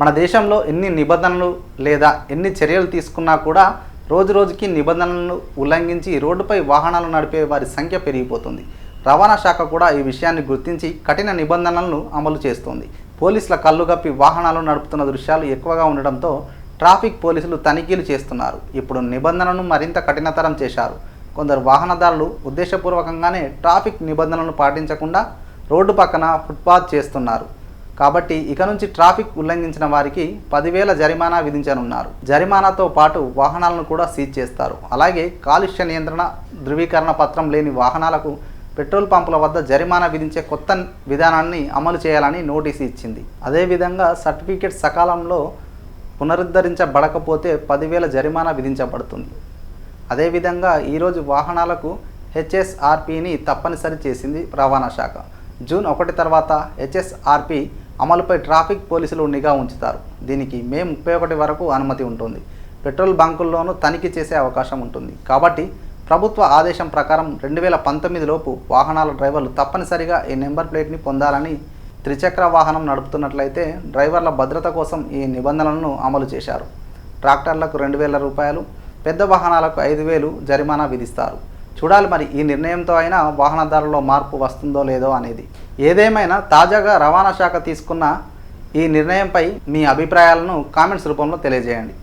మన దేశంలో ఎన్ని నిబంధనలు లేదా ఎన్ని చర్యలు తీసుకున్నా కూడా రోజు రోజుకి నిబంధనలను ఉల్లంఘించి రోడ్డుపై వాహనాలు నడిపే వారి సంఖ్య పెరిగిపోతుంది. రవాణా శాఖ కూడా ఈ విషయాన్ని గుర్తించి కఠిన నిబంధనలను అమలు చేస్తోంది. పోలీసుల కళ్ళుగప్పి వాహనాలు నడుపుతున్న దృశ్యాలు ఎక్కువగా ఉండడంతో ట్రాఫిక్ పోలీసులు తనిఖీలు చేస్తున్నారు. ఇప్పుడు నిబంధనలను మరింత కఠినతరం చేశారు. కొందరు వాహనదారులు ఉద్దేశపూర్వకంగానే ట్రాఫిక్ నిబంధనలను పాటించకుండా రోడ్డు పక్కన ఫుట్పాత్ చేస్తున్నారు. కాబట్టి ఇక నుంచి ట్రాఫిక్ ఉల్లంఘించిన వారికి పదివేల జరిమానా విధించనున్నారు. జరిమానాతో పాటు వాహనాలను కూడా సీజ్ చేస్తారు. అలాగే కాలుష్య నియంత్రణ ధృవీకరణ పత్రం లేని వాహనాలకు పెట్రోల్ పంపుల వద్ద జరిమానా విధించే కొత్త విధానాన్ని అమలు చేయాలని నోటీసు ఇచ్చింది. అదేవిధంగా సర్టిఫికేట్ సకాలంలో పునరుద్ధరించబడకపోతే పదివేల జరిమానా విధించబడుతుంది. అదేవిధంగా ఈరోజు వాహనాలకు హెచ్ఎస్ఆర్పిని తప్పనిసరి చేసింది రవాణా శాఖ. జూన్ ఒకటి తర్వాత హెచ్ఎస్ఆర్పి అమలుపై ట్రాఫిక్ పోలీసులు నిఘా ఉంచుతారు. దీనికి మే ముప్పై ఒకటి వరకు అనుమతి ఉంటుంది. పెట్రోల్ బంకుల్లోనూ తనిఖీ చేసే అవకాశం ఉంటుంది. కాబట్టి ప్రభుత్వ ఆదేశం ప్రకారం రెండు వేల పంతొమ్మిదిలోపు వాహనాల డ్రైవర్లు తప్పనిసరిగా ఈ నెంబర్ ప్లేట్ని పొందాలని త్రిచక్ర వాహనం నడుపుతున్నట్లయితే డ్రైవర్ల భద్రత కోసం ఈ నిబంధనలను అమలు చేశారు. ట్రాక్టర్లకు రెండు వేల రూపాయలు పెద్ద వాహనాలకు ఐదు వేలు జరిమానా విధిస్తారు. చూడాలి మరి ఈ నిర్ణయంతో అయినా వాహనదారుల్లో మార్పు వస్తుందో లేదో అనేది. ఏదేమైనా తాజాగా రవాణా శాఖ తీసుకున్న ఈ నిర్ణయంపై మీ అభిప్రాయాలను కామెంట్స్ రూపంలో తెలియజేయండి.